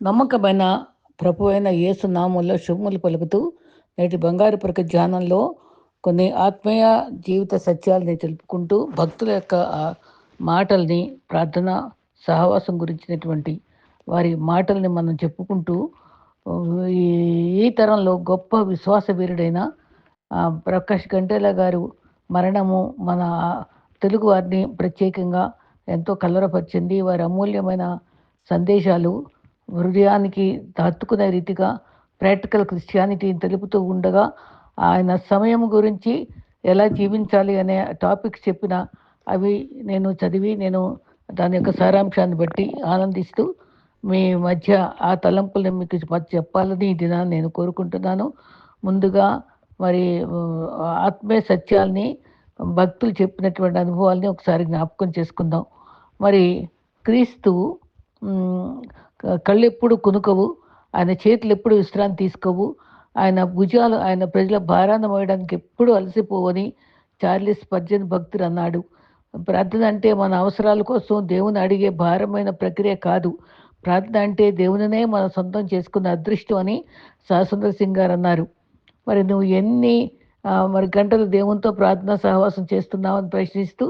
నమ్మకమైన ప్రభు అయిన యేసు నామంలో శుభములు పలుకుతూ నేటి బంగారు ప్రక ధ్యానంలో కొన్ని ఆత్మీయ జీవిత సత్యాలని తెలుపుకుంటూ భక్తుల యొక్క మాటల్ని ప్రార్థన సహవాసం గురించినటువంటి వారి మాటల్ని మనం చెప్పుకుంటూ ఈ ఈ తరంలో గొప్ప విశ్వాస వీరుడైన ప్రకాష్ గంటేల గారు మరణము మన తెలుగు వారిని ప్రత్యేకంగా ఎంతో కలవరపరిచింది. వారి అమూల్యమైన సందేశాలు హృదయానికి హత్తుకునే రీతిగా ప్రాక్టికల్ క్రిస్టియానిటీని తెలుపుతూ ఉండగా ఆయన సమయం గురించి ఎలా జీవించాలి అనే టాపిక్స్ చెప్పిన అవి నేను చదివి నేను దాని యొక్క సారాంశాన్ని బట్టి ఆనందిస్తూ మీ మధ్య ఆ తలంపులను మీకు మధ్య చెప్పాలని ఈ దినాన్ని నేను కోరుకుంటున్నాను. ముందుగా మరి ఆత్మీయ సత్యాల్ని భక్తులు చెప్పినటువంటి అనుభవాల్ని ఒకసారి జ్ఞాపకం చేసుకుందాం. మరి క్రీస్తు కళ్ళు ఎప్పుడు కునుకవు ఆయన చేతులు ఎప్పుడు విశ్రాంతి తీసుకోవు ఆయన భుజాలు ఆయన ప్రజల భారాన్ని మోయడానికి ఎప్పుడు అలసిపోవని చార్లిస్ పర్జన్ భక్తుడు అన్నాడు. ప్రార్థన అంటే మన అవసరాల కోసం దేవుని అడిగే భారమైన ప్రక్రియ కాదు. ప్రార్థన అంటే దేవునినే మనం సొంతం చేసుకున్న అదృష్టం అని శాసుందర్ సింగ్ గారు అన్నారు. మరి నువ్వు ఎన్ని మరి గంటలు దేవునితో ప్రార్థన సహవాసం చేస్తున్నావు అని ప్రశ్నిస్తూ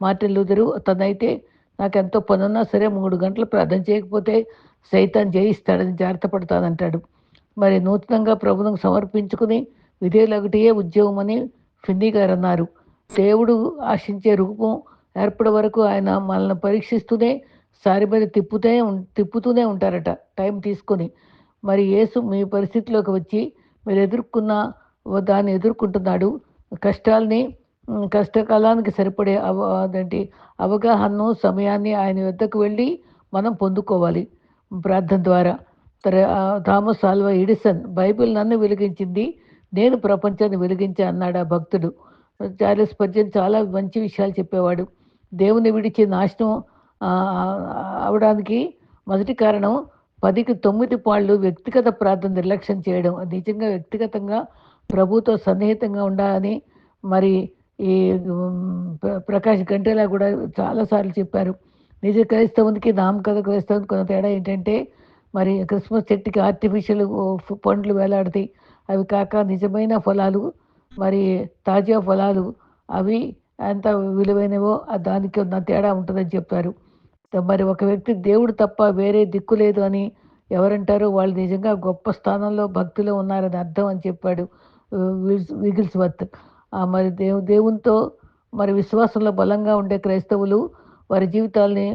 మార్టిన్ లూదరు తనైతే నాకు ఎంతో పనున్నా సరే మూడు గంటలు ప్రార్థన చేయకపోతే సైతాన్ జయిస్తాడని జాగ్రత్త పడతానంటాడు మరి నూతనంగా ప్రభుత్వం సమర్పించుకుని విధేయులొకటియే ఉద్యోగం అని ఫిన్నీ గారు అన్నారు దేవుడు ఆశించే రూపం ఏర్పడే వరకు ఆయన మనల్ని పరీక్షిస్తూనే సారి మీద తిప్పుతూనే ఉం- తిప్పుతూనే ఉంటారట టైం తీసుకొని. మరి యేసు మీ పరిస్థితిలోకి వచ్చి మీరు ఎదుర్కొన్న దాన్ని ఎదుర్కొంటున్నాడు. కష్టాల్ని కష్టకాలానికి సరిపడే అవ అదేంటి అవగాహనను సమయాన్ని ఆయన వద్దకు వెళ్ళి మనం పొందుకోవాలి. ప్రార్థన ద్వారా. థామస్ ఆల్వా ఎడిసన్ బైబిల్ నన్ను వెలిగించింది నేను ప్రపంచాన్ని వెలిగించా అన్నాడు ఆ భక్తుడు. చార్లెస్ పర్జన్ చాలా మంచి విషయాలు చెప్పేవాడు. దేవుని విడిచి నాశనం అవడానికి మొదటి కారణం పదికి తొమ్మిది పాళ్ళు వ్యక్తిగత ప్రార్థన నిర్లక్ష్యం చేయడం. నిజంగా వ్యక్తిగతంగా ప్రభుతో సన్నిహితంగా ఉండాలని మరి ఈ ప్రకాష్ గంటేలా కూడా చాలాసార్లు చెప్పారు. నిజ క్రైస్తవునికి నామకథ క్రైస్తవునికి కొంత తేడా ఏంటంటే మరి క్రిస్మస్ చెట్టుకి ఆర్టిఫిషియల్ పండ్లు వేలాడతాయి అవి కాక నిజమైన ఫలాలు మరి తాజా ఫలాలు అవి ఎంత విలువైనవో దానికి ఉన్న తేడా ఉంటుందని చెప్పారు మరి ఒక వ్యక్తి దేవుడు తప్ప వేరే దిక్కు లేదు అని ఎవరంటారో వాళ్ళు నిజంగా గొప్ప స్థానంలో భక్తిలో ఉన్నారని అర్థం అని చెప్పాడు విల్స్- వర్త్ మరి దేవు దేవునితో మరి విశ్వాసంలో బలంగా ఉండే క్రైస్తవులు వారి జీవితాల్ని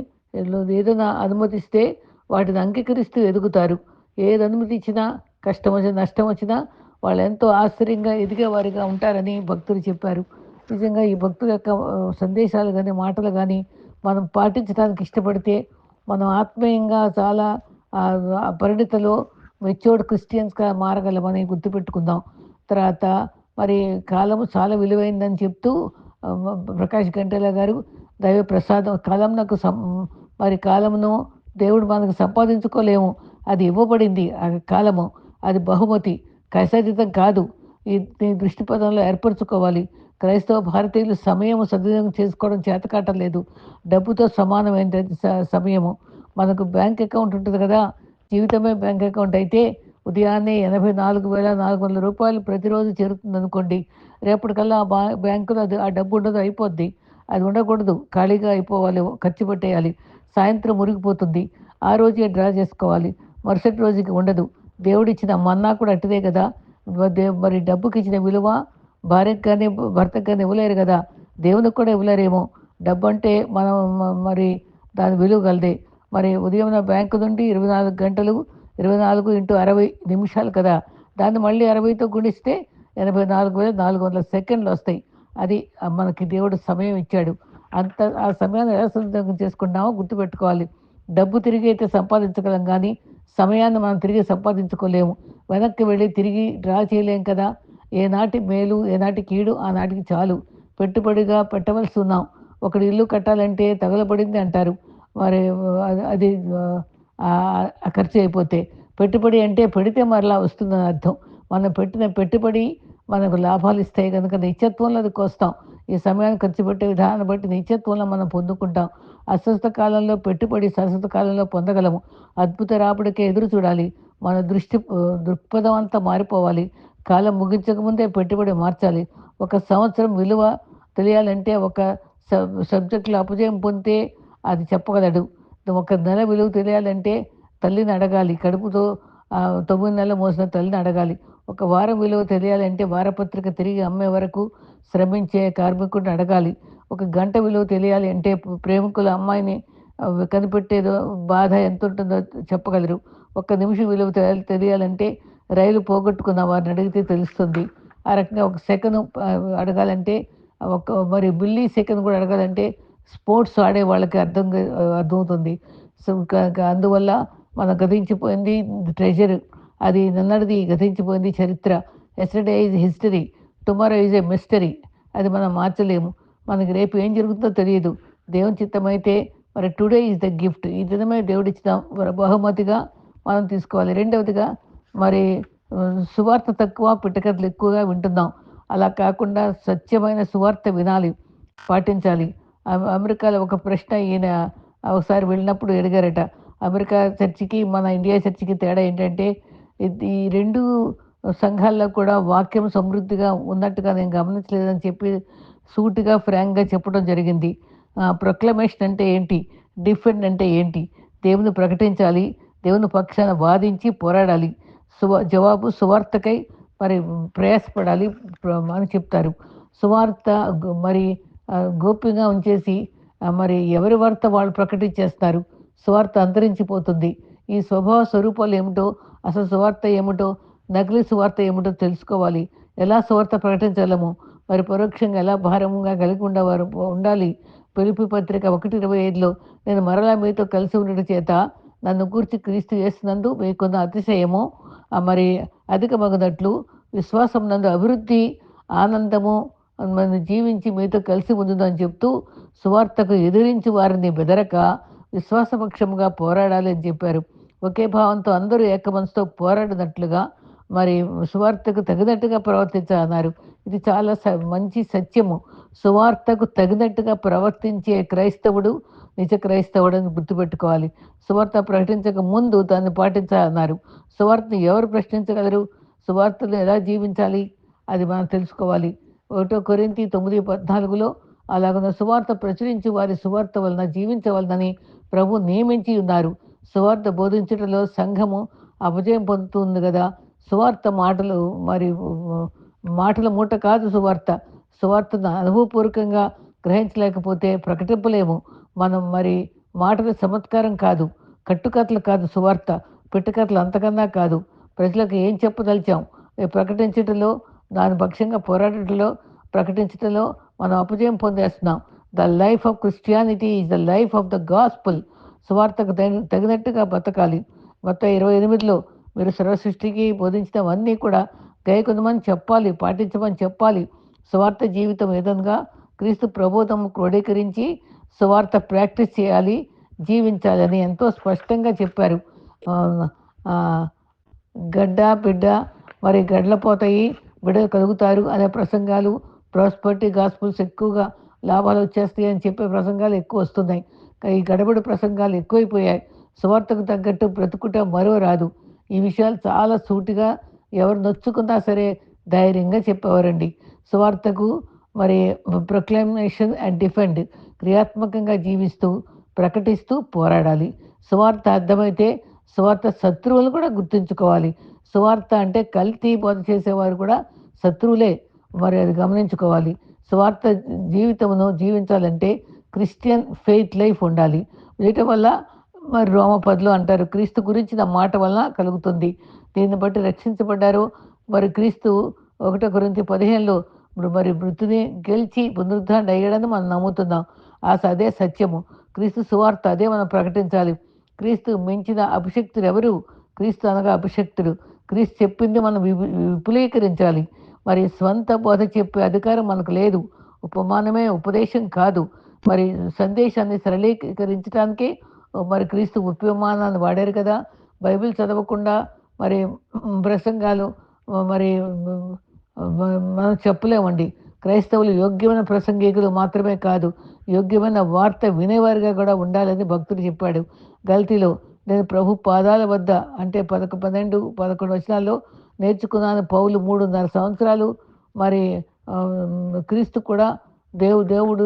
ఏదైనా అనుమతిస్తే వాటిని అంగీకరిస్తూ ఎదుగుతారు. ఏది అనుమతి ఇచ్చినా కష్టం వచ్చినా నష్టం వచ్చినా వాళ్ళు ఎంతో ఆశ్చర్యంగా ఎదిగేవారిగా ఉంటారని భక్తులు చెప్పారు. నిజంగా ఈ భక్తుల యొక్క సందేశాలు కానీ మాటలు కానీ మనం పాటించడానికి ఇష్టపడితే మనం ఆత్మీయంగా చాలా పరిణితలో మెచ్యూర్డ్ క్రిస్టియన్స్గా మారగలమని గుర్తుపెట్టుకుందాం. తర్వాత మరి కాలము చాలా విలువైందని చెప్తూ ప్రకాష్ గంటేల గారు దైవ ప్రసాదం కాలం నాకు సం మరి కాలమును దేవుడు మనకు సంపాదించుకోలేము. అది ఇవ్వబడింది ఆ కాలము. అది బహుమతి. కైసాతీతం కాదు. ఈ దృష్టిపథంలో దృష్టి ఏర్పరచుకోవాలి. క్రైస్తవ భారతీయులు సమయం సద్వినియోగం చేసుకోవడం చేతకాటం లేదు. డబ్బుతో సమానమైన సమయము. మనకు బ్యాంక్ అకౌంట్ ఉంటుంది కదా. జీవితమే బ్యాంక్ అకౌంట్ అయితే ఉదయాన్నే ఎనభై నాలుగు వేల నాలుగు వందల రూపాయలు ప్రతిరోజు చేరుతుంది అనుకోండి రేపటికల్లా ఆ బ్యాంకులో అది ఆ డబ్బు ఉండదు అయిపోద్ది. అది ఉండకూడదు. ఖాళీగా అయిపోవాలి ఖర్చు పెట్టేయాలి. సాయంత్రం మురిగిపోతుంది. ఆ రోజే డ్రా చేసుకోవాలి. మరుసటి రోజుకి ఉండదు. దేవుడిచ్చిన మన్నా కూడా అట్టిదే కదా. దే- మరి డబ్బుకి ఇచ్చిన విలువ భార్యకు కానీ భర్తకు కానీ ఇవ్వలేరు కదా. దేవునికి కూడా ఇవ్వలేరేమో. డబ్బు అంటే మనం మరి దాని విలువ కలదే మరి ఉదయం నా బ్యాంకు నుండి ఇరవై నాలుగు గంటలు ఇరవై నాలుగు ఇంటూ అరవై నిమిషాలు కదా. దాన్ని మళ్ళీ అరవైతో గుణిస్తే ఎనభై నాలుగు వేల నాలుగు వందల సెకండ్లు వస్తాయి. అది మనకి దేవుడు సమయం ఇచ్చాడు. అంత ఆ సమయాన్ని ఎలా సద్వినియోగం చేసుకున్నామో గుర్తుపెట్టుకోవాలి. డబ్బు తిరిగి అయితే సంపాదించగలం కానీ సమయాన్ని మనం తిరిగి సంపాదించుకోలేము. వెనక్కి వెళ్ళి తిరిగి డ్రా చేయలేం కదా. ఏనాటి మేలు ఏనాటి కీడు ఆనాటికి చాలు. పెట్టుబడిగా పెట్టవలసి ఉన్నాం. ఒకటి ఇల్లు కట్టాలంటే తగలబడింది అంటారు. మరి అది- అది ఖర్చు అయిపోతే. పెట్టుబడి అంటే పెడితే మరలా వస్తుందని అర్థం. మనం పెట్టిన పెట్టుబడి మనకు లాభాలు ఇస్తాయి కనుక నిత్యత్వంలో అది కోస్తాం. ఈ సమయాన్ని ఖర్చు పెట్టే విధానాన్ని బట్టి నిత్యత్వంలో మనం పొందుకుంటాం. అస్వస్థ కాలంలో పెట్టుబడి సరస్వత కాలంలో పొందగలము. అద్భుత రాబడికే ఎదురు చూడాలి. మన దృష్టి దృక్పథం అంతా మారిపోవాలి. కాలం ముగించక ముందే పెట్టుబడి మార్చాలి. ఒక సంవత్సరం విలువ తెలియాలంటే ఒక సబ్ సబ్జెక్టులో అపజయం పొందితే అది చెప్పగలడు. ఒక నెల విలువ తెలియాలంటే తల్లిని అడగాలి. కడుపుతో తొమ్మిది నెలలు మోసిన తల్లిని అడగాలి. ఒక వారం విలువ తెలియాలంటే వారపత్రిక తిరిగి అమ్మే వరకు శ్రమించే కార్మికుడిని అడగాలి. ఒక గంట విలువ తెలియాలి అంటే ప్రేమికుల అమ్మాయిని కనిపెట్టేదో బాధ ఎంత ఉంటుందో చెప్పగలరు. ఒక్క నిమిషం విలువ తెలియాలంటే రైలు పోగొట్టుకున్న వారిని అడిగితే తెలుస్తుంది. ఆ రకంగా ఒక సెకండ్ అడగాలంటే ఒక మరి బిల్లీ సెకండ్ కూడా అడగాలంటే స్పోర్ట్స్ ఆడే వాళ్ళకి అర్థం అర్థమవుతుంది. సో అందువల్ల మనం గతించిపోయింది ట్రెజర్. అది నిన్నటిది గతించిపోయింది చరిత్ర. Yesterday is history tomorrow is a mystery అది మనం మార్చలేము. మనకి రేపు ఏం జరుగుతుందో తెలియదు. దేవుని చిత్తమైతే మరి టుడే ఈజ్ ద గిఫ్ట్ ఈ దినమే దేవుడిచ్చిన వర- బహుమతిగా మనం తీసుకోవాలి. రెండవదిగా మరి సువార్త తక్కువ పిట్టకథలు ఎక్కువగా వింటున్నాం. అలా కాకుండా సత్యమైన సువార్త వినాలి పాటించాలి. అమెరికాలో ఒక ప్రశ్న ఈయన ఒకసారి వెళ్ళినప్పుడు అడిగారట అమెరికా చర్చికి మన ఇండియా చర్చికి తేడా ఏంటంటే ఈ రెండు సంఘాల్లో కూడా వాక్యం సమృద్ధిగా ఉన్నట్టుగా నేను గమనించలేదని చెప్పి సూటిగా ఫ్రాంక్గా చెప్పడం జరిగింది. ప్రొక్లమేషన్ అంటే ఏంటి? డిఫెండ్ అంటే ఏంటి? దేవుని ప్రకటించాలి దేవుని పక్షాన వాదించి పోరాడాలి. సువ జవాబు సువార్తకై మరి ప్రయాసపడాలి అని చెప్తారు. సువార్త మరి గోప్యంగా ఉంచేసి మరి ఎవరి వార్త వాళ్ళు ప్రకటించేస్తారు? సువార్త అంతరించిపోతుంది. ఈ స్వభావ స్వరూపాలు ఏమిటో అసలు సువార్త ఏమిటో నకిలీ సువార్త ఏమిటో తెలుసుకోవాలి. ఎలా సువార్త ప్రకటించగలము? మరి పరోక్షంగా ఎలా భారంగా కలిగి ఉండవారు ఉండాలి? పిలుపు పత్రిక ఒకటి ఇరవై ఐదులో నేను మరలా మీతో కలిసి ఉండడం చేత నన్ను కూర్చి క్రీస్తు చేస్తున్నందు మీకున్న అతిశయము మరి అధికమగినట్లు విశ్వాసం నందు అభివృద్ధి ఆనందము మన జీవించి మీతో కలిసి ఉందని చెప్తూ సువార్తకు ఎదిరించి వారిని బెదరక విశ్వాసపక్షముగా పోరాడాలి అని చెప్పారు. ఒకే భావంతో అందరూ ఏకమనసుతో పోరాడినట్లుగా మరి సువార్తకు తగినట్టుగా ప్రవర్తించాలన్నారు ఇది చాలా స మంచి సత్యము. సువార్తకు తగినట్టుగా ప్రవర్తించే క్రైస్తవుడు నిజ క్రైస్తవుడు అని గుర్తుపెట్టుకోవాలి. సువార్త ప్రకటించక ముందు దాన్ని పాటించాలన్నారు సువార్తను ఎవరు ప్రశ్నించగలరు సువార్తను ఎలా జీవించాలి? అది మనం తెలుసుకోవాలి. ఒకటో కొరింతి తొమ్మిది పద్నాలుగులో అలాగున్న సువార్త ప్రచురించి వారి సువార్త వలన జీవించవలనని ప్రభు నియమించి ఉన్నారు. సువార్త బోధించడంలో సంఘము అపజయం పొందుతుంది కదా. సువార్త మాటలు మరి మాటల మూట కాదు సువార్త. సువార్తను అనుభవపూర్వకంగా గ్రహించలేకపోతే ప్రకటింపలేము. మనం మరి మాటల చమత్కారం కాదు కట్టుకథలు కాదు సువార్త పిట్టుకథలు అంతకన్నా కాదు. ప్రజలకు ఏం చెప్పదలిచాం? ఈ ప్రకటించటంలో దాని పక్షంగా పోరాడటంలో ప్రకటించటంలో మనం అపజయం పొందేస్తున్నాం. The life of Christianity is the life of the gospel. సువార్తకు తగిన- తగినట్టుగా బతకాలి. మొత్తం ఇరవై ఎనిమిదిలో మీరు సర్వ సృష్టికి బోధించినవన్నీ కూడా గైకొందమని చెప్పాలి పాటించమని చెప్పాలి. సువార్త జీవితం విధంగా క్రీస్తు ప్రబోధం క్రోడీకరించి సువార్త ప్రాక్టీస్ చేయాలి జీవించాలని ఎంతో స్పష్టంగా చెప్పారు. గడ్డ బిడ్డ మరి గడ్లపోతాయి బిడ్డలు కలుగుతారు అనే ప్రసంగాలు ప్రాస్పర్టీ గాస్పుల్స్ ఎక్కువగా లాభాలు వచ్చేస్తాయి అని చెప్పే ప్రసంగాలు ఎక్కువ వస్తున్నాయి. ఈ గడబడి ప్రసంగాలు ఎక్కువైపోయాయి. సువార్తకు తగ్గట్టు బ్రతుకుట మరో రాదు. ఈ విషయాలు చాలా సూటిగా ఎవరు నొచ్చుకున్నా సరే ధైర్యంగా చెప్పేవారండి. సువార్తకు మరి ప్రొక్లమేషన్ అండ్ డిఫెండ్ క్రియాత్మకంగా జీవిస్తూ ప్రకటిస్తూ పోరాడాలి. సువార్త అర్థమైతే సువార్త శత్రువులు కూడా గుర్తుంచుకోవాలి. సువార్త అంటే కల్తీ బోధ చేసేవారు కూడా శత్రువులే. మరి అది గమనించుకోవాలి. సువార్త జీవితమును జీవించాలంటే క్రిస్టియన్ ఫెయిత్ లైఫ్ ఉండాలి. వీటి వల్ల మరి రోమపదులు అంటారు. క్రీస్తు గురించిన మాట వలన కలుగుతుంది. దీన్ని బట్టి రక్షించబడ్డారు. మరి క్రీస్తు ఒకటో గురించి పదిహేనులో ఇప్పుడు మరి మృతిని గెలిచి పునరుద్ధరణ అయ్యాడని మనం నమ్ముతున్నాం. ఆ అదే సత్యము. క్రీస్తు సువార్త అదే మనం ప్రకటించాలి. క్రీస్తు మించిన అభిషక్తులు ఎవరు? క్రీస్తు అనగా అభిషక్తుడు. క్రీస్తు చెప్పింది మనం విపు- విపులీకరించాలి. మరి స్వంత బోధ చెప్పే అధికారం మనకు లేదు. ఉపమానమే ఉపదేశం కాదు. మరి సందేశాన్ని సరళీకరించడానికే మరి క్రీస్తు ఉపమానాన్ని వాడారు కదా. బైబిల్ చదవకుండా మరి ప్రసంగాలు మరి మనం చెప్పలేమండి. క్రైస్తవులు యోగ్యమైన ప్రసంగికులు మాత్రమే కాదు యోగ్యమైన వార్త వినేవారిగా కూడా ఉండాలని భక్తుడు చెప్పాడు. గల్తీలో నేను ప్రభు పాదాల వద్ద అంటే పదకొ పన్నెండు పదకొండు వచనాల్లో నేర్చుకున్నాను పౌలు మూడున్నర సంవత్సరాలు. మరి క్రీస్తు కూడా దేవు దేవుడు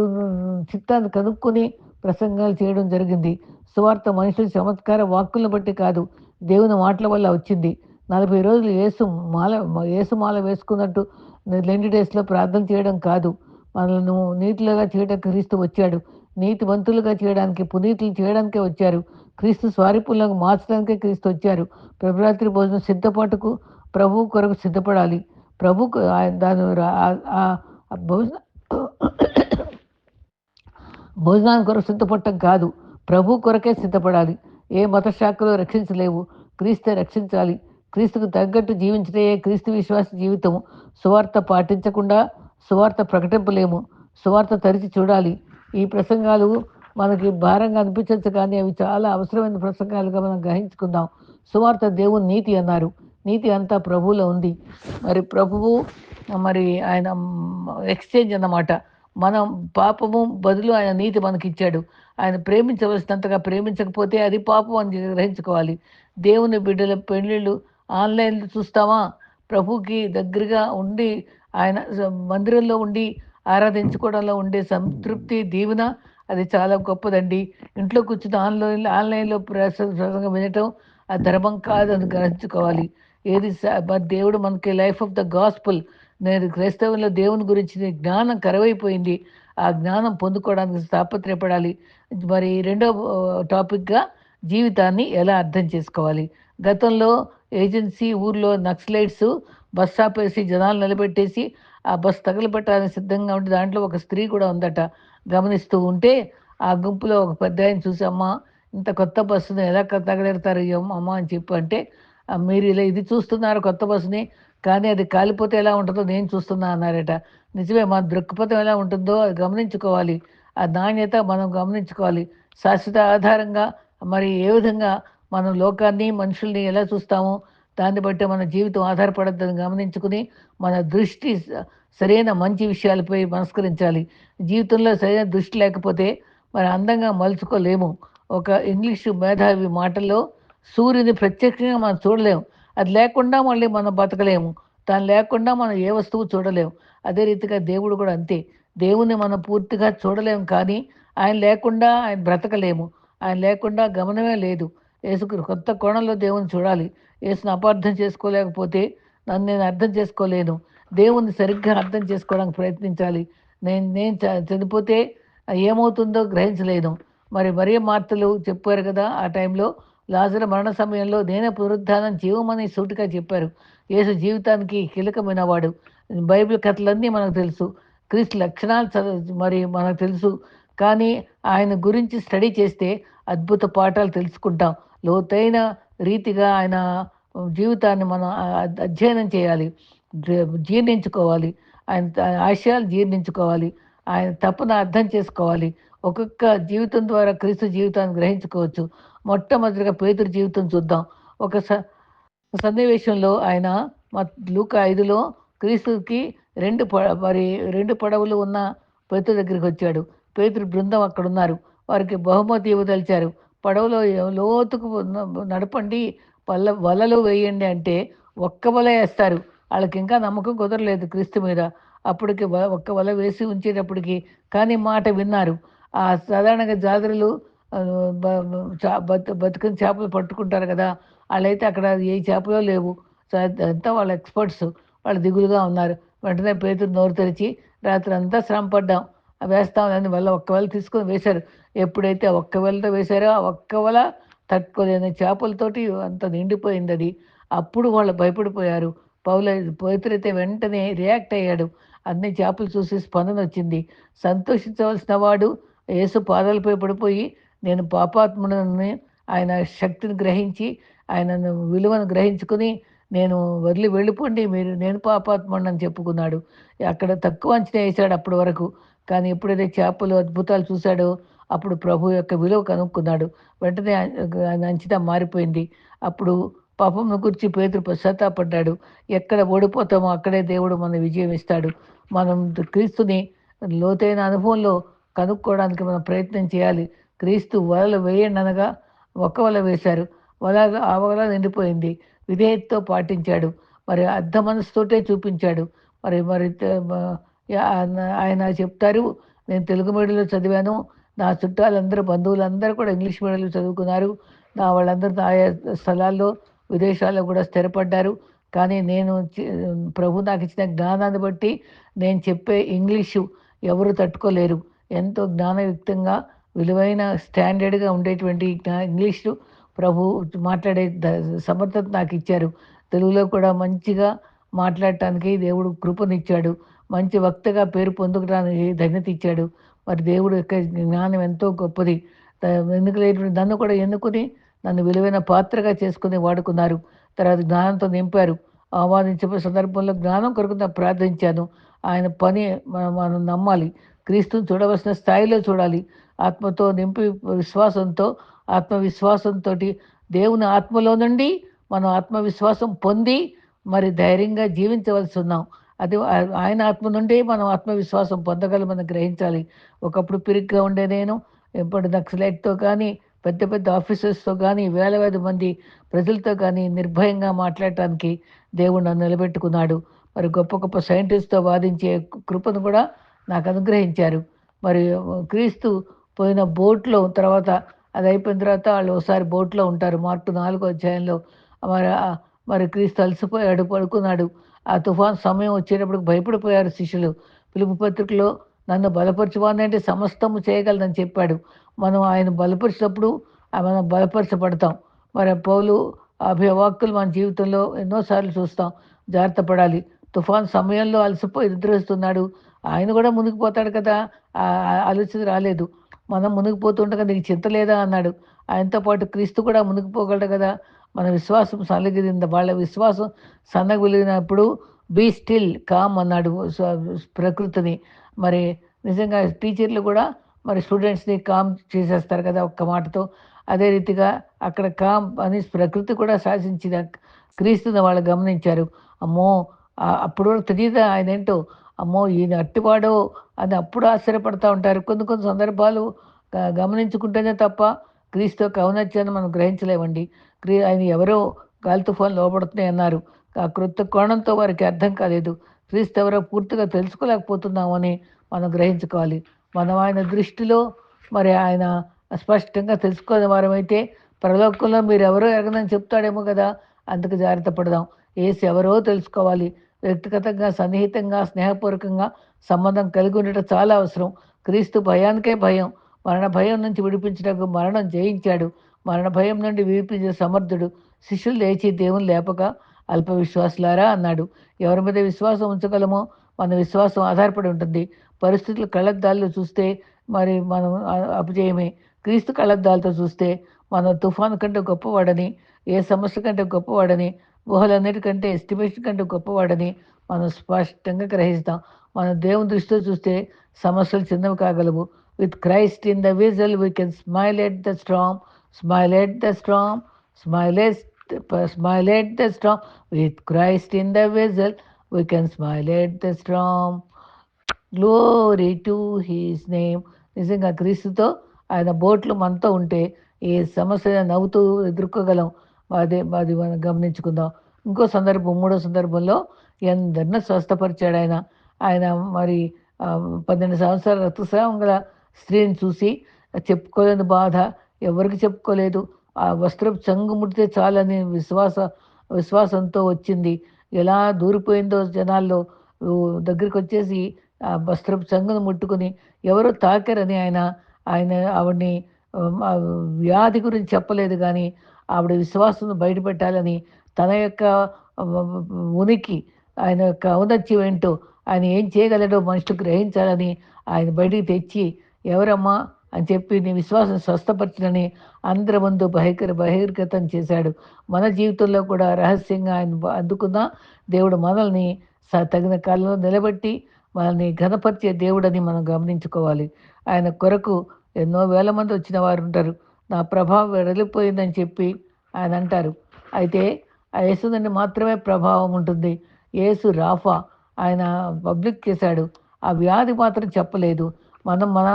చిత్తాన్ని కనుక్కొని ప్రసంగాలు చేయడం జరిగింది. సువార్త మనుషుల చమత్కార వాక్కులను బట్టి కాదు దేవుని మాటల వల్ల వచ్చింది. నలభై రోజులు ఏసు మాల ఏసు మాల వేసుకున్నట్టు లెండి డేస్లో ప్రార్థన చేయడం కాదు. మనల్ని నీతిలుగా చేయడానికి క్రీస్తు వచ్చాడు. నీతి వంతులుగా చేయడానికి పునీతులు చేయడానికే వచ్చారు. క్రీస్తు స్వారిపుల్లకు మార్చడానికే క్రీస్తు వచ్చారు. ప్రభురాత్రి భోజనం సిద్ధపాటుకు ప్రభు కొరకు సిద్ధపడాలి. ప్రభు దాని భోజనాన్ని కొరకు సిద్ధపడటం కాదు. ప్రభు కొరకే సిద్ధపడాలి. ఏ మత శాఖలో రక్షించలేవు. క్రీస్తే రక్షించాలి. క్రీస్తుకు తగ్గట్టు జీవించడే క్రీస్తు విశ్వాస జీవితం సువార్త పాటించకుండా సువార్త ప్రకటింపలేము. సువార్త తరిచి చూడాలి. ఈ ప్రసంగాలు మనకి భారంగా అనిపించచ్చు కానీ అవి చాలా అవసరమైన ప్రసంగాలుగా మనం గ్రహించుకుందాం. సువార్త దేవుని నీతి అన్నారు. నీతి అంతా ప్రభువులో ఉంది. మరి ప్రభువు మరి ఆయన ఎక్స్చేంజ్ అన్నమాట. మనం పాపము బదులు ఆయన నీతి మనకి ఇచ్చాడు ఆయన ప్రేమించవలసినంతగా ప్రేమించకపోతే అది పాపం అని గ్రహించుకోవాలి. దేవుని బిడ్డల పెళ్ళిళ్ళు ఆన్లైన్లో చూస్తామా? ప్రభుకి దగ్గరగా ఉండి ఆయన మందిరంలో ఉండి ఆరాధించుకోవడంలో ఉండే సంతృప్తి దీవెన అది చాలా గొప్పదండి. ఇంట్లో కూర్చుని ఆన్లైన్ ఆన్లైన్లో ప్రసంగం వినటం ఆ ధర్మం కాదు అని గ్రహించుకోవాలి. ఏది దేవుడు మనకి లైఫ్ ఆఫ్ ద గాస్పుల్. నేను క్రైస్తవంలో దేవుని గురించి జ్ఞానం కరవైపోయింది. ఆ జ్ఞానం పొందుకోవడానికి తాపత్రయపడాలి. మరి రెండో టాపిక్గా జీవితాన్ని ఎలా అర్థం చేసుకోవాలి? గతంలో ఏజెన్సీ ఊర్లో నక్సలైట్స్ బస్ స్టాప్ వేసి జనాలు నిలబెట్టేసి ఆ బస్ తగలబెట్టాలని సిద్ధంగా ఉంటే దాంట్లో ఒక స్త్రీ కూడా ఉందట. గమనిస్తూ ఉంటే ఆ గుంపులో ఒక పెద్ద ఆయన చూసి అమ్మ ఇంత కొత్త బస్సును ఎలా తగలెడతారు? అమ్మ అని చెప్పి అంటే మీరు ఇలా ఇది చూస్తున్నారు కొత్త బస్సుని కానీ అది కాలిపోతే ఎలా ఉంటుందో నేను చూస్తున్నా అన్నారట. నిజమే మన దృక్పథం ఎలా ఉంటుందో అది గమనించుకోవాలి. ఆ నాణ్యత మనం గమనించుకోవాలి. శాశ్వత ఆధారంగా మరి ఏ విధంగా మనం లోకాన్ని మనుషుల్ని ఎలా చూస్తామో దాన్ని బట్టి మన జీవితం ఆధారపడద్దని గమనించుకుని మన దృష్టి సరైన మంచి విషయాలపై మనస్కరించాలి. జీవితంలో సరైన దృష్టి లేకపోతే మరి అందంగా మలుచుకోలేము. ఒక ఇంగ్లీషు మేధావి మాటల్లో సూర్యుని ప్రత్యక్షంగా మనం చూడలేము. అది లేకుండా మళ్ళీ మనం బతకలేము. దాని లేకుండా మనం ఏ వస్తువు చూడలేము. అదే రీతిగా దేవుడు కూడా అంతే. దేవుని మనం పూర్తిగా చూడలేము కానీ ఆయన లేకుండా ఆయన బ్రతకలేము. ఆయన లేకుండా గమనమే లేదు. యేసుకు కొత్త కోణంలో దేవుని చూడాలి. యేసును అపార్థం చేసుకోలేకపోతే నన్ను నేను అర్థం చేసుకోలేను. దేవుణ్ణి సరిగ్గా అర్థం చేసుకోవడానికి ప్రయత్నించాలి. నేను నేను చనిపోతే ఏమవుతుందో గ్రహించలేను. మరి మరే మార్తలు చెప్పారు కదా ఆ టైంలో లాజర మరణ సమయంలో నేను పునరుద్ధానం జీవమని సూటిగా చెప్పారు. యేసు జీవితానికి కీలకమైన వాడు బైబిల్ కథలన్నీ మనకు తెలుసు. క్రీస్తు లక్షణాలు మరి మనకు తెలుసు. కానీ ఆయన గురించి స్టడీ చేస్తే అద్భుత పాఠాలు తెలుసుకుంటాం. లోతైన రీతిగా ఆయన జీవితాన్ని మనం అధ్యయనం చేయాలి. జీర్ణించుకోవాలి. ఆయన ఆశయాలు జీర్ణించుకోవాలి. ఆయన తప్పున అర్థం చేసుకోవాలి. ఒక్కొక్క జీవితం ద్వారా క్రీస్తు జీవితాన్ని గ్రహించుకోవచ్చు. మొట్టమొదటిగా పేతురు జీవితం చూద్దాం. ఒక సన్నివేశంలో ఆయన లూక ఐదులో క్రీస్తుకి రెండు మరి రెండు పడవలు ఉన్న పేతురు దగ్గరికి వచ్చాడు. పేతురు బృందం అక్కడ ఉన్నారు వారికి బహుమతి ఇవ్వదలిచారు. పడవలో లోతుకు నడపండి పల్ల వలలు వేయండి అంటే ఒక్క వల వేస్తారు. వాళ్ళకి ఇంకా నమ్మకం కుదరలేదు క్రీస్తు మీద. అప్పటికి ఒక్క వల వేసి ఉంచేటప్పటికి కానీ మాట విన్నారు. ఆ సాధారణంగా జాతరలు బతుకుని చేపలు పట్టుకుంటారు కదా వాళ్ళైతే అక్కడ ఏ చేపలో లేవు. అంతా వాళ్ళ ఎక్స్పర్ట్స్ వాళ్ళు దిగులుగా ఉన్నారు. వెంటనే పేతురు నోరు తెరిచి రాత్రి అంతా శ్రమ పడ్డాం. వేస్తామని వల్ల ఒక్క వల తీసుకొని వేశారు. ఎప్పుడైతే ఒక్క వలతో వేశారో ఆ ఒక్క వల తట్టుకోలేని చేపలతోటి అంత నిండిపోయింది అది. అప్పుడు వాళ్ళు భయపడిపోయారు. పౌల పేతురైతే వెంటనే రియాక్ట్ అయ్యాడు. అన్ని చేపలు చూసి స్పందన వచ్చింది. సంతోషించవలసిన వాడు యేసు పాదాలపై పడిపోయి నేను పాపాత్ముడని ఆయన శక్తిని గ్రహించి ఆయన విలువను గ్రహించుకుని నేను వదిలి వెళ్ళిపోండి మీరు నేను పాపాత్ముడిని అని చెప్పుకున్నాడు. అక్కడ తక్కువ అంచనా వేశాడు అప్పటి వరకు. కానీ ఎప్పుడైతే చేపలు అద్భుతాలు చూశాడో అప్పుడు ప్రభు యొక్క విలువ కనుక్కున్నాడు. వెంటనే అంచనా మారిపోయింది. అప్పుడు పాపంను గురించి పేతురు పశ్చాత్తాపడ్డాడు. ఎక్కడ ఓడిపోతామో అక్కడే దేవుడు మన విజయం ఇస్తాడు. మనం క్రీస్తుని లోతైన అనుభవంలో కనుక్కోవడానికి మనం ప్రయత్నం చేయాలి. క్రీస్తు వలలు వేయండి అనగా ఒక్క వల వేశారు. వల ఆ వల నిండిపోయింది. విధేయతతో పాటించాడు. మరి అర్ధ మనసుతోటే చూపించాడు. మరి మరి ఆయన చెప్తారు. నేను తెలుగు మీడియంలో చదివాను. నా చుట్టాలందరూ బంధువులందరూ కూడా ఇంగ్లీష్ మీడియంలో చదువుకున్నారు. నా వాళ్ళందరూ ఆయా స్థలాల్లో విదేశాల్లో కూడా స్థిరపడ్డారు. కానీ నేను ప్రభు నాకు ఇచ్చిన జ్ఞానాన్ని బట్టి నేను చెప్పే ఇంగ్లీషు ఎవరు తట్టుకోలేరు. ఎంతో జ్ఞానయుక్తంగా విలువైన స్టాండర్డ్గా ఉండేటువంటి ఇంగ్లీషు ప్రభు మాట్లాడే సమర్థత నాకు ఇచ్చారు తెలుగులో కూడా మంచిగా మాట్లాడటానికి దేవుడు కృపనిచ్చాడు. మంచి వక్తగా పేరు పొందుకోవడానికి ధన్యత ఇచ్చాడు మరి దేవుడు యొక్క జ్ఞానం ఎంతో గొప్పది. ఎందుకు లేటువంటి నన్ను కూడా ఎన్నుకుని నన్ను విలువైన పాత్రగా చేసుకుని వాడుకున్నారు. తర్వాత జ్ఞానంతో నింపారు. ఆహ్వానించే సందర్భంలో జ్ఞానం కొరకు ప్రార్థించాను. ఆయన పని మనం నమ్మాలి. క్రీస్తుని చూడవలసిన స్థాయిలో చూడాలి. ఆత్మతో నింపి విశ్వాసంతో ఆత్మవిశ్వాసంతో దేవుని ఆత్మలో నుండి మనం ఆత్మవిశ్వాసం పొంది మరి ధైర్యంగా జీవించవలసి ఉన్నాం. అది ఆయన ఆత్మ నుండి మనం ఆత్మవిశ్వాసం పొందగలమని గ్రహించాలి. ఒకప్పుడు పిరిగ్గా ఉండే నేను ఇప్పుడు నక్సలైట్తో కానీ పెద్ద పెద్ద ఆఫీసర్స్తో కానీ వేల వేల మంది ప్రజలతో కానీ నిర్భయంగా మాట్లాడటానికి దేవుడు నన్ను నిలబెట్టుకున్నాడు. మరి గొప్ప గొప్ప సైంటిస్ట్తో వాదించే కృపను కూడా నాకు అనుగ్రహించారు. మరి క్రీస్తు పోయిన బోట్లో తర్వాత అది అయిపోయిన తర్వాత వాళ్ళు ఒకసారి బోట్లో ఉంటారు. మార్పు నాలుగో అధ్యాయంలో మరి మరి క్రీస్తు అలసిపోయాడు పడుకున్నాడు. ఆ తుఫాన్ సమయం వచ్చేటప్పుడు భయపడిపోయారు శిష్యులు. పిలుపు పత్రికలో నన్ను బలపరచువానంటే సమస్తము చేయగలదని చెప్పాడు. మనం ఆయన బలపరిచినప్పుడు మనం బలపరచబడతాం. మరి పౌలు అభివాక్కులు మన జీవితంలో ఎన్నోసార్లు చూస్తాం. జాగ్రత్త పడాలి. తుఫాన్ సమయంలో అలసిపోయి నిద్రిస్తున్నాడు ఆయన కూడా మునిగిపోతాడు కదా. ఆలోచన రాలేదు. మనం మునిగిపోతుండగా నీకు చింత లేదా అన్నాడు. ఆయనతో పాటు క్రీస్తు కూడా మునిగిపోగలడు కదా. మన విశ్వాసం సన్నగిరింది వాళ్ళ విశ్వాసం సన్నగిలినప్పుడు బీ స్టిల్ కామ్ అన్నాడు ప్రకృతిని. మరి నిజంగా టీచర్లు కూడా మరి స్టూడెంట్స్ని కామ్ చేసేస్తారు కదా ఒక్క మాటతో. అదే రీతిగా అక్కడ కామ్ అని ప్రకృతి కూడా శాసించిన క్రీస్తుని వాళ్ళు గమనించారు. అమ్మో! అప్పుడు తెలియదా ఆయన ఏంటో? అమ్మో ఈయన అట్టివాడో అని అప్పుడు ఆశ్చర్యపడతా ఉంటారు. కొన్ని కొన్ని సందర్భాలు గమనించుకుంటేనే తప్ప క్రీస్తు యొక్క ఔన్నత్యాన్ని మనం గ్రహించలేమండి. క్రీ ఆయన ఎవరో గాలి తుఫాన్ లోపడుతున్నాయి అన్నారు. ఆ కృత కోణంతో వారికి అర్థం కాలేదు. క్రీస్తు ఎవరో పూర్తిగా తెలుసుకోలేకపోతున్నామని మనం గ్రహించుకోవాలి. మనం ఆయన దృష్టిలో మరి ఆయన స్పష్టంగా తెలుసుకునే వారమైతే పరలోకంలో మీరు ఎవరో ఎరగదని చెప్తాడేమో కదా అందుకు జాగ్రత్త పడదాం. ఏసి ఎవరో తెలుసుకోవాలి. వ్యక్తిగతంగా సన్నిహితంగా స్నేహపూర్వకంగా సంబంధం కలిగి ఉండటం చాలా అవసరం. క్రీస్తు భయానికే భయం. మరణ భయం నుంచి విడిపించడానికి మరణం జయించాడు. మరణ భయం నుండి విడిపించే సమర్థుడు శిష్యులు లేచి దేవుని లేపక అల్ప విశ్వాసులారా అన్నాడు. ఎవరి మీద విశ్వాసం ఉంచగలమో మన విశ్వాసం ఆధారపడి ఉంటుంది. పరిస్థితులు కళ్ళద్దాల్లో చూస్తే మరి మనం అపజయమే. క్రీస్తు కళ్ళద్దాలతో చూస్తే మనం తుఫాను కంటే గొప్పవాడని ఏ సమస్య కంటే గొప్పవాడని ఊహలన్నిటికంటే ఎస్టిమేషన్ కంటే గొప్పవాడని మనం స్పష్టంగా గ్రహిస్తాం. మన దేవుని దృష్టితో చూస్తే సమస్యలు చిన్నవి కాగలవు. With Christ in the vessel we can smile at the storm smile at the storm smile at smile at the storm with Christ in the vessel we can smile at the storm glory to his name నిజంగా క్రీస్తుతో ఆయన బోట్లు మనతో ఉంటే ఏ సమస్య నవ్వుతూ ఎదుర్కోగలం. అదే అది మనం గమనించుకుందాం. ఇంకో సందర్భం మూడో సందర్భంలో ఎందరినో స్వస్థపరిచాడు ఆయన ఆయన మరి పన్నెండు సంవత్సరాల రక్తస్రావం గల స్త్రీని చూసి చెప్పుకోలేని బాధ. ఎవరికి చెప్పుకోలేదు. ఆ వస్త్రం చంగు ముడితే చాలని విశ్వాస విశ్వాసంతో వచ్చింది. ఎలా దూరిపోయిందో జనాల్లో దగ్గరికి వచ్చేసి ఆ వస్త్రపు చంగును ముట్టుకుని ఎవరు తాకారని ఆయన. ఆయన ఆవిడ్ని వ్యాధి గురించి చెప్పలేదు కానీ ఆవిడ విశ్వాసం బయటపెట్టాలని తన యొక్క ఉనికి ఆయన యొక్క ఔన్నత్యం ఏంటో ఆయన ఏం చేయగలడో మనుషులు గ్రహించాలని ఆయన బయటికి తెచ్చి ఎవరమ్మా అని చెప్పి నీ విశ్వాసం స్వస్థపరచడని అందరి ముందు బహిర్గ బహిర్గతం చేశాడు. మన జీవితంలో కూడా రహస్యంగా ఆయన అందుకున్న దేవుడు మనల్ని తగిన కాలంలో నిలబెట్టి మనల్ని ఘనపరిచే దేవుడని మనం గమనించుకోవాలి. ఆయన కొరకు ఎన్నో వేల మంది వచ్చిన వారు ఉంటారు. నా ప్రభావం వెడలిపోయిందని చెప్పి ఆయన అంటారు. అయితే ఆ నుండి మాత్రమే ప్రభావం ఉంటుంది. యేసు రాఫా ఆయన పబ్లిక్ చేశాడు. ఆ వ్యాధి మాత్రం చెప్పలేదు. మనం మన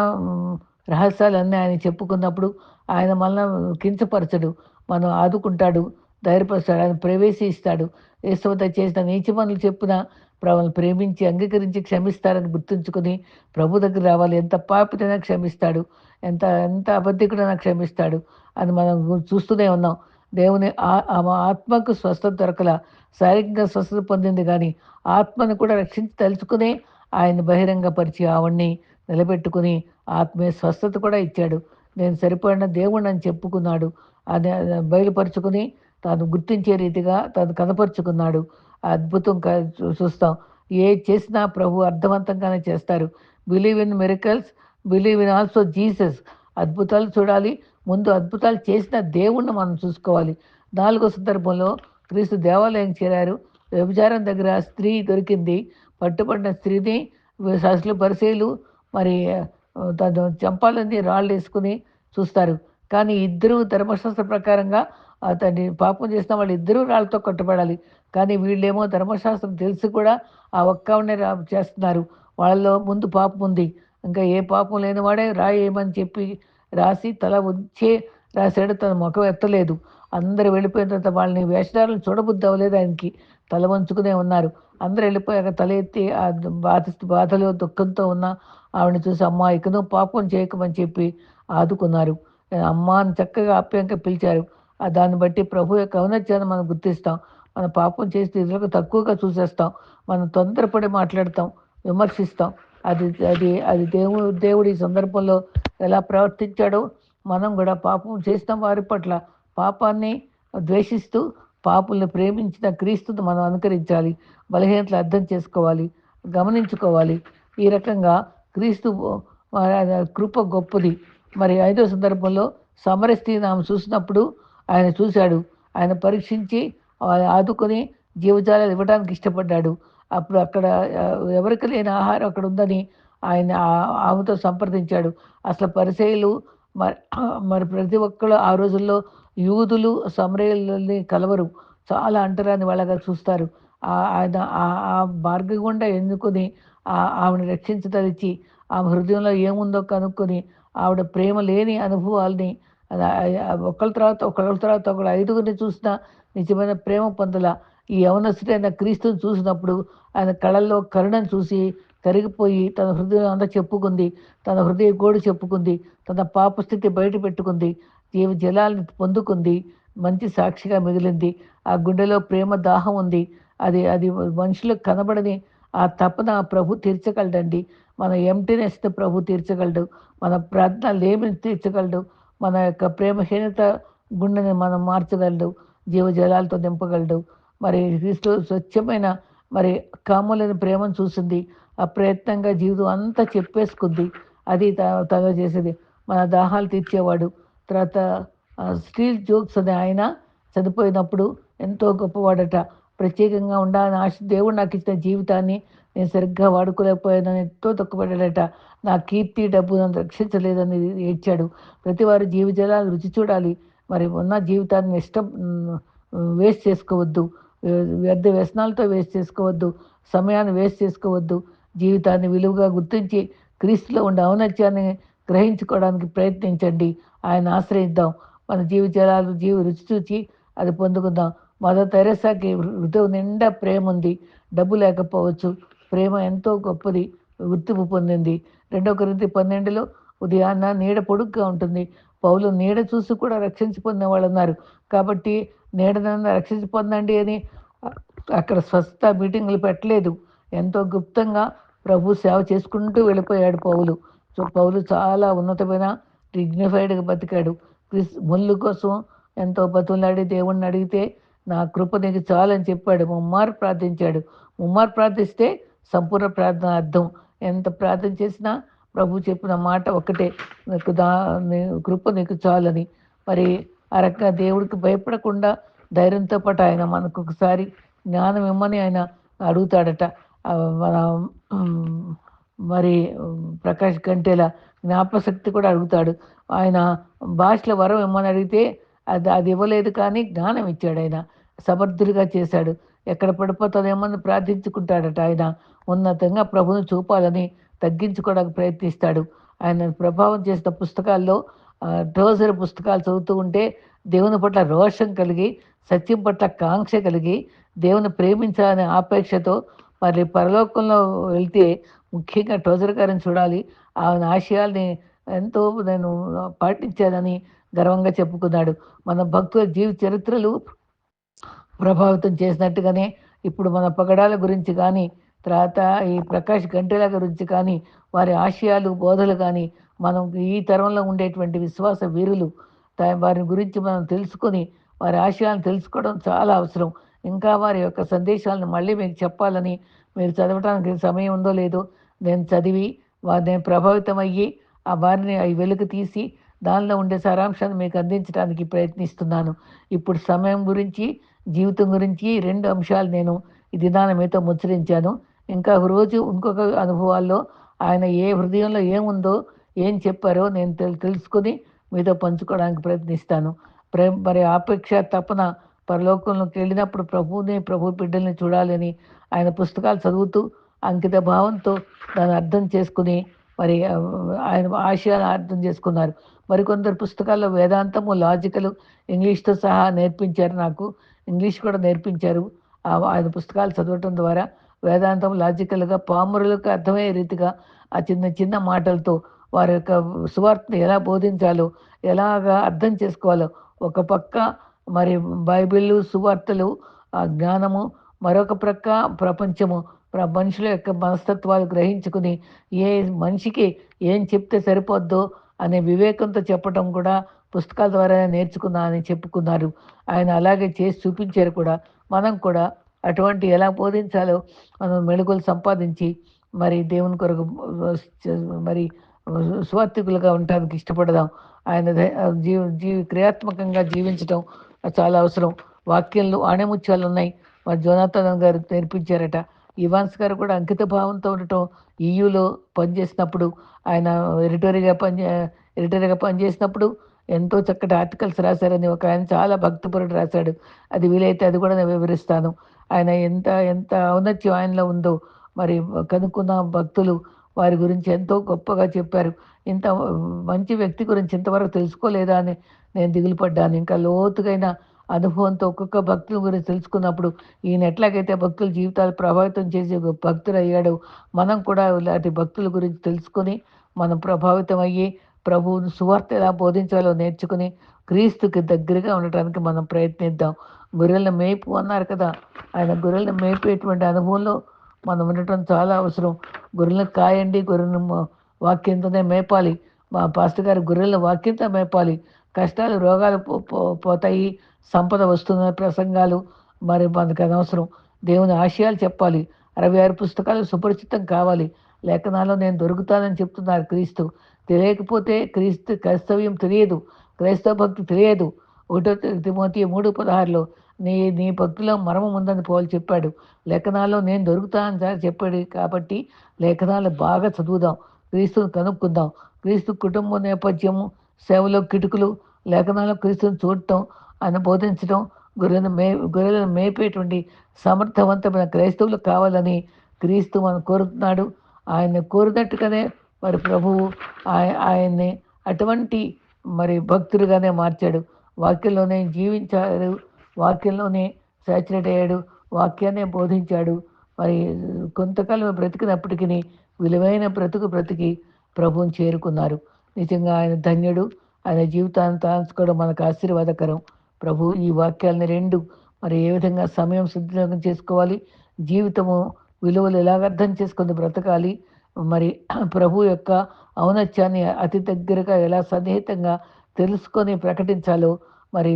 రహస్యాలన్నీ ఆయన చెప్పుకున్నప్పుడు ఆయన మన కించపరచడు. మనం ఆదుకుంటాడు ధైర్యపరుస్తాడు ఆయన ప్రవేశిస్తాడు. యేసువంత చేసిన నీచి పనులు చెప్పిన ప్రభుని ప్రేమించి అంగీకరించి క్షమిస్తారని గుర్తుంచుకొని ప్రభు దగ్గర రావాలి. ఎంత పాపితైనా క్షమిస్తాడు. ఎంత ఎంత అబద్ధికుడైనా క్షమిస్తాడు అని మనం చూస్తూనే ఉన్నాం. దేవుని ఆ- ఆమె ఆత్మకు స్వస్థత దొరకల. శారీరకంగా స్వస్థత పొందింది కానీ ఆత్మను కూడా రక్షించి తలుచుకునే ఆయన బహిరంగపరిచి ఆవిడ్ని నిలబెట్టుకుని ఆత్మీయ స్వస్థత కూడా ఇచ్చాడు. నేను సరిపడిన దేవుణ్ణి అని చెప్పుకున్నాడు. అని బయలుపరుచుకుని తాను గుర్తించే రీతిగా తాను కనపరుచుకున్నాడు. అద్భుతం చూస్తాం. ఏ చేసినా ప్రభు అర్థవంతంగానే చేస్తారు. Believe in miracles believe in also Jesus అద్భుతాలు చూడాలి. ముందు అద్భుతాలు చేసిన దేవుణ్ణి మనం చూసుకోవాలి. నాలుగో సందర్భంలో క్రీస్తు దేవాలయం చేరారు. వ్యభిచారం దగ్గర స్త్రీ దొరికింది. పట్టుబడిన స్త్రీని శాస్త్రులు పరిశీలు మరి తను చంపాలని రాళ్ళు వేసుకుని చూస్తారు. కానీ ఇద్దరు ధర్మశాస్త్ర ప్రకారంగా అతన్ని పాపం చేసిన వాళ్ళు ఇద్దరూ రాళ్ళతో కొట్టబడాలి. కానీ వీళ్ళేమో ధర్మశాస్త్రం తెలిసి కూడా ఆ ఒక్కవనే రా చేస్తున్నారు. వాళ్ళలో ముందు పాపం ఉంది. ఇంకా ఏ పాపం లేని వాడే రాయేమని చెప్పి రాసి తల ఉంచే రాశాడు. తన ముఖం ఎత్తలేదు. అందరూ వెళ్ళిపోయిన తర్వాత వాళ్ళని వేషధారులు చూడబుద్ధి అవ్వలేదు ఆయనకి. తల వంచుకునే ఉన్నారు. అందరు వెళ్ళిపోయాక తల ఎత్తి ఆ బాధ బాధలో దుఃఖంతో ఉన్న ఆవిడని చూసి అమ్మా ఇకను పాపం చేయకమని చెప్పి ఆదుకున్నారు. అమ్మ అని చక్కగా ఆప్యాయంగా పిలిచారు. దాన్ని బట్టి ప్రభు యొక్క ఔన్నత్యాన్ని మనం గుర్తిస్తాం. మన పాపం చేస్తే ఇతరులకు తక్కువగా చూసేస్తాం. మనం తొందరపడి మాట్లాడతాం. విమర్శిస్తాం. అది అది అది దేవుడు దేవుడి ఈ సందర్భంలో ఎలా ప్రవర్తించాడో మనం కూడా పాపం చేస్తాం వారి పట్ల పాపాన్ని ద్వేషిస్తూ పాపుల్ని ప్రేమించిన క్రీస్తుని మనం అనుకరించాలి. బలహీనతలు అర్థం చేసుకోవాలి. గమనించుకోవాలి. ఈ రకంగా క్రీస్తు కృప గొప్పది. మరి ఐదో సందర్భంలో సమరస్త్రీని ఆమె చూసినప్పుడు ఆయన చూశాడు. ఆయన పరీక్షించి ఆదుకొని జీవజాలాలు ఇవ్వడానికి ఇష్టపడ్డాడు. అప్పుడు అక్కడ ఎవరికి లేని ఆహారం అక్కడ ఉందని ఆయన ఆమెతో సంప్రదించాడు. అసలు పరిచయలు మరి మరి ప్రతి ఒక్కరు ఆ రోజుల్లో యూదులు సమరయులని కలవరు. చాలా అంటరాని వాళ్ళగా చూస్తారు. ఆయన ఆ- ఆ మార్గం గుండా ఎన్నుకొని ఆవిడ రక్షించదలిచి ఆమె హృదయంలో ఏముందో కనుక్కొని ఆవిడ ప్రేమ లేని అనుభవాల్ని ఒకళ్ళ తర్వాత ఒకళ్ళ తర్వాత ఒకళ్ళు ఐదుగురిని చూసిన నిజమైన ప్రేమ పొందల. ఈ యవనస్తుడైన క్రీస్తుని చూసినప్పుడు ఆయన కళల్లో కరుణను చూసి కరిగిపోయి తన హృదయం అంతా చెప్పుకుంది తన హృదయ గోడు చెప్పుకుంది తన పాపస్థితి బయట పెట్టుకుంది జీవ జలాలను పొందుకుంది మంచి సాక్షిగా మిగిలింది. ఆ గుండెలో ప్రేమ దాహం ఉంది. అది అది మనుషులకు కనబడని ఆ తపన ప్రభు తీర్చగలడండి. మన ఎంటీనెస్ని ప్రభు తీర్చగలడు. మన ప్రార్థన లేమిని తీర్చగలడు. మన యొక్క ప్రేమహీనత గుండెని మనం మార్చగలడు జీవజలాలతో నింపగలడు. మరి క్రీస్తు స్వచ్ఛమైన మరి కాములని ప్రేమను చూసింది. అప్రయత్నంగా జీవితం అంతా చెప్పేసుకుంది. అది త- చేసేది. మన దాహాలు తీర్చేవాడు. తర్వాత స్టీల్ జోక్స్ అనే ఆయన చనిపోయినప్పుడు ఎంతో గొప్పవాడట. ప్రత్యేకంగా ఉండాలని ఆశ దేవుడు నాకు ఇచ్చిన జీవితాన్ని నేను సరిగ్గా వాడుకోలేకపోయానని ఎంతో దుఃఖపడ్డాడట నా కీర్తి డబ్బు నన్ను రక్షించలేదని ఏడ్చాడు. ప్రతివారు జీవజలాలు రుచి చూడాలి. మరి ఉన్న జీవితాన్ని ఇష్టం వేస్ట్ చేసుకోవద్దు. వ్యర్థ వ్యసనాలతో వేస్ట్ చేసుకోవద్దు. సమయాన్ని వేస్ట్ చేసుకోవద్దు. జీవితాన్ని విలువగా గుర్తించి క్రీస్తులో ఉండే ఔన్నత్యాన్ని గ్రహించుకోవడానికి ప్రయత్నించండి. ఆయన ఆశ్రయిద్దాం. మన జీవజలాలు జీవి రుచి చూచి అది పొందుకుందాం. మదర్ తెరసాకి హృదయం నిండా ప్రేమ ఉంది డబ్బు లేకపోవచ్చు. ప్రేమ ఎంతో గొప్పది. గుర్తింపు పొందింది. రెండో కొరింత పన్నెండులో ఉదయాన్న నీడ పొడుగ్గా ఉంటుంది. పౌలు నీడ చూసి కూడా రక్షించి పొందిన వాళ్ళు ఉన్నారు. కాబట్టి నీడనన్నా రక్షించి పొందండి అని అక్కడ స్వస్థ మీటింగులు పెట్టలేదు. ఎంతో గుప్తంగా ప్రభు సేవ చేసుకుంటూ వెళ్ళిపోయాడు పౌలు. సో పౌలు చాలా ఉన్నతమైన డిగ్నిఫైడ్గా బతికాడు. క్రిస్ ముళ్ళు కోసం ఎంతో బతులాడి దేవుణ్ణి అడిగితే నా కృప నీకు చాలని చెప్పాడు. ముమ్మారు ప్రార్థించాడు. ముమ్మారు ప్రార్థిస్తే సంపూర్ణ ప్రార్థన అర్థం. ఎంత ప్రార్థన చేసినా ప్రభు చెప్పిన మాట ఒకటే నీకు దా కృప నీకు చాలని. మరి ఆ రకంగా దేవుడికి భయపడకుండా ధైర్యంతో పాటు ఆయన మనకు ఒకసారి జ్ఞానం ఇమ్మని ఆయన అడుగుతాడట. మన మరి ప్రకాష్ గంటేల జ్ఞాపశక్తి కూడా అడుగుతాడు. ఆయన భాషల వరం ఇమ్మని అడిగితే అది అది ఇవ్వలేదు కానీ జ్ఞానం ఇచ్చాడు ఆయన. సమర్థుడిగా చేశాడు. ఎక్కడ పడిపోతుందేమని ప్రార్థించుకుంటాడట ఆయన. ఉన్నతంగా ప్రభుని చూపాలని తగ్గించుకోవడానికి ప్రయత్నిస్తాడు. ఆయన ప్రభావం చేసిన పుస్తకాల్లో ట్రోజర్ పుస్తకాలు చదువుతూ ఉంటే దేవుని పట్ల రోషం కలిగి సత్యం పట్ల కాంక్ష కలిగి దేవుని ప్రేమించాలనే ఆపేక్షతో మరి పరలోకంలో వెళ్తే ముఖ్యంగా ట్రోజర్ గారిని చూడాలి. ఆయన ఆశయాల్ని ఎంతో నేను పాటించానని గర్వంగా చెప్పుకున్నాడు. మన భక్తుల జీవ చరిత్రలు ప్రభావితం చేసినట్టుగానే ఇప్పుడు మన పగడాల గురించి కానీ తర్వాత ఈ ప్రకాష్ గంటెల గురించి కానీ వారి ఆశయాలు బోధలు కానీ మనం ఈ తరంలో ఉండేటువంటి విశ్వాస వీరులు వారి గురించి మనం తెలుసుకొని వారి ఆశయాలను తెలుసుకోవడం చాలా అవసరం. ఇంకా వారి యొక్క సందేశాలను మళ్ళీ మీకు చెప్పాలని మీరు చదవడానికి సమయం ఉందో లేదో నేను చదివి వారి ప్రభావితం అయ్యి ఆ వారిని అవి వెలుగు తీసి దానిలో ఉండే సారాంశాన్ని మీకు అందించడానికి ప్రయత్నిస్తున్నాను. ఇప్పుడు సమయం గురించి జీవితం గురించి రెండు అంశాలు నేను ఈ దినాన మీతో ముచ్చరించాను. ఇంకా రోజు ఇంకొక అనుభవాల్లో ఆయన ఏ హృదయంలో ఏముందో ఏం చెప్పారో నేను తెలు తెలుసుకుని మీతో పంచుకోవడానికి ప్రయత్నిస్తాను. ప్రేమ మరి ఆపేక్ష తపన పరలోకంలోకి వెళ్ళినప్పుడు ప్రభువుని ప్రభు బిడ్డల్ని చూడాలని ఆయన పుస్తకాలు చదువుతూ అంకిత భావంతో దాన్ని అర్థం చేసుకుని మరి ఆయన ఆశయాన్ని అర్థం చేసుకున్నారు. మరికొందరు పుస్తకాల్లో వేదాంతము లాజికల్ ఇంగ్లీష్తో సహా నేర్పించారు నాకు. ఇంగ్లీష్ కూడా నేర్పించారు. ఆయన పుస్తకాలు చదవటం ద్వారా వేదాంతం లాజికల్గా పామరులకు అర్థమయ్యే రీతిగా ఆ చిన్న చిన్న మాటలతో వారి యొక్క సువార్తను ఎలా బోధించాలో ఎలాగా అర్థం చేసుకోవాలో ఒక పక్క మరి బైబిల్ సువార్తలు ఆ జ్ఞానము మరొక ప్రక్క ప్రపంచము మనుషుల యొక్క మనస్తత్వాలు గ్రహించుకుని ఏ మనిషికి ఏం చెప్తే సరిపోద్దో అనే వివేకంతో చెప్పడం కూడా పుస్తకాల ద్వారా నేర్చుకున్నా అని చెప్పుకున్నారు. ఆయన అలాగే చేసి చూపించారు కూడా. మనం కూడా అటువంటి ఎలా బోధించాలో మనం మెళుగులు సంపాదించి మరి దేవుని కొరకు మరి స్వాత్వికులుగా ఉండడానికి ఇష్టపడదాం. ఆయన జీవ జీవి క్రియాత్మకంగా జీవించడం చాలా అవసరం. వాక్యంలో ఆణెముత్యాలు ఉన్నాయి మరి జోనాథన్ గారు నేర్పించారట. ఇవాన్స్ గారు కూడా అంకిత భావంతో ఉండటం ఈయూలో పనిచేసినప్పుడు ఆయన ఎడిటరీగా పని ఎడిటరీగా పనిచేసినప్పుడు ఎంతో చక్కటి ఆర్టికల్స్ రాశారని ఒక ఆయన చాలా భక్తిపరుడు రాశాడు. అది వీలైతే అది కూడా నేను వివరిస్తాను. ఆయన ఎంత ఎంత ఔన్నత్యం ఆయనలో ఉందో మరి కనుక్కున్న భక్తులు వారి గురించి ఎంతో గొప్పగా చెప్పారు. ఇంత మంచి వ్యక్తి గురించి ఇంతవరకు తెలుసుకోలేదా అని నేను దిగులు పడ్డాను ఇంకా లోతుగైన అనుభవంతో ఒక్కొక్క భక్తుల గురించి తెలుసుకున్నప్పుడు ఈయన ఎట్లాగైతే భక్తుల జీవితాలు ప్రభావితం చేసే భక్తులు అయ్యాడు మనం కూడా ఇలాంటి భక్తుల గురించి తెలుసుకొని మనం ప్రభావితం అయ్యి ప్రభువును సువార్త ఎలా బోధించాలో నేర్చుకుని క్రీస్తుకి దగ్గరగా ఉండటానికి మనం ప్రయత్నిద్దాం. గొర్రెలను మేపు అన్నారు కదా. ఆయన గొర్రెలను మేపేటువంటి అనుభవంలో మనం ఉండటం చాలా అవసరం. గొర్రెలను కాయండి గొర్రెలను వాక్యంతోనే మేపాలి. మా పాస్టర్ గారు గొర్రెలను వాక్యంతో మేపాలి. కష్టాలు రోగాలు పోతాయి సంపద వస్తున్న ప్రసంగాలు మరి మనకు అనవసరం. దేవుని ఆశయాలు చెప్పాలి. అరవై ఆరు పుస్తకాలు సుపరిచితం కావాలి. లేఖనాల్లో నేను దొరుకుతానని చెప్తున్నారు క్రీస్తు. తెలియకపోతే క్రీస్తు క్రైస్తవ్యం తెలియదు. క్రైస్తవ భక్తి తెలియదు. ఒకటో తిమోతి మూడు పదహారులో నీ నీ భక్తిలో మరమం ఉందని పోలు చెప్పాడు. లేఖనాల్లో నేను దొరుకుతానని సార్ చెప్పాడు కాబట్టి లేఖనాలు బాగా చదువుదాం. క్రీస్తుని కనుక్కుందాం. క్రీస్తు కుటుంబ నేపథ్యము సేవలో కిటుకులు లేఖనాల్లో క్రీస్తుని చూడటం ఆయన బోధించడం గొర్రెలను మే గొర్రెలను మేపేటువంటి సమర్థవంతమైన క్రైస్తవులు కావాలని క్రీస్తు మనం కోరుతున్నాడు. ఆయన కోరినట్టుగానే మరి ప్రభువు ఆయన్ని అటువంటి మరి భక్తుడిగానే మార్చాడు. వాక్యంలోనే జీవించాడు. వాక్యంలోనే సాచురేట్ అయ్యాడు. వాక్యాన్ని బోధించాడు. మరి కొంతకాలం బ్రతికినప్పటికీ విలువైన బ్రతుకు బ్రతికి ప్రభువుని చేరుకున్నారు. నిజంగా ఆయన ధన్యుడు. ఆయన జీవితాన్ని తాల్చుకోవడం మనకు ఆశీర్వాదకరం. ప్రభు ఈ వాక్యాలని రెండు మరి ఏ విధంగా సమయం సద్వినియోగం చేసుకోవాలి? జీవితము విలువలు ఎలాగ అర్థం చేసుకుని బ్రతకాలి? మరి ప్రభు యొక్క ఔనత్యాన్ని అతి దగ్గరగా ఎలా సన్నిహితంగా తెలుసుకొని ప్రకటించాలో మరి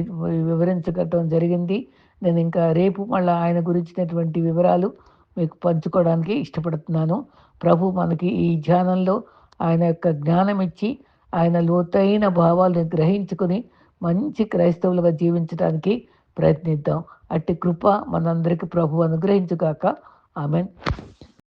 వివరించగటం జరిగింది. నేను ఇంకా రేపు మళ్ళీ ఆయన గురించినటువంటి వివరాలు మీకు పంచుకోవడానికి ఇష్టపడుతున్నాను. ప్రభు మనకి ఈ ధ్యానంలో ఆయన యొక్క జ్ఞానం ఇచ్చి ఆయన లోతైన భావాలను గ్రహించుకుని మంచి క్రైస్తవులుగా జీవించడానికి ప్రయత్నిద్దాం. అట్టి కృప మనందరికీ ప్రభు అనుగ్రహించుగాక. ఆమెన్.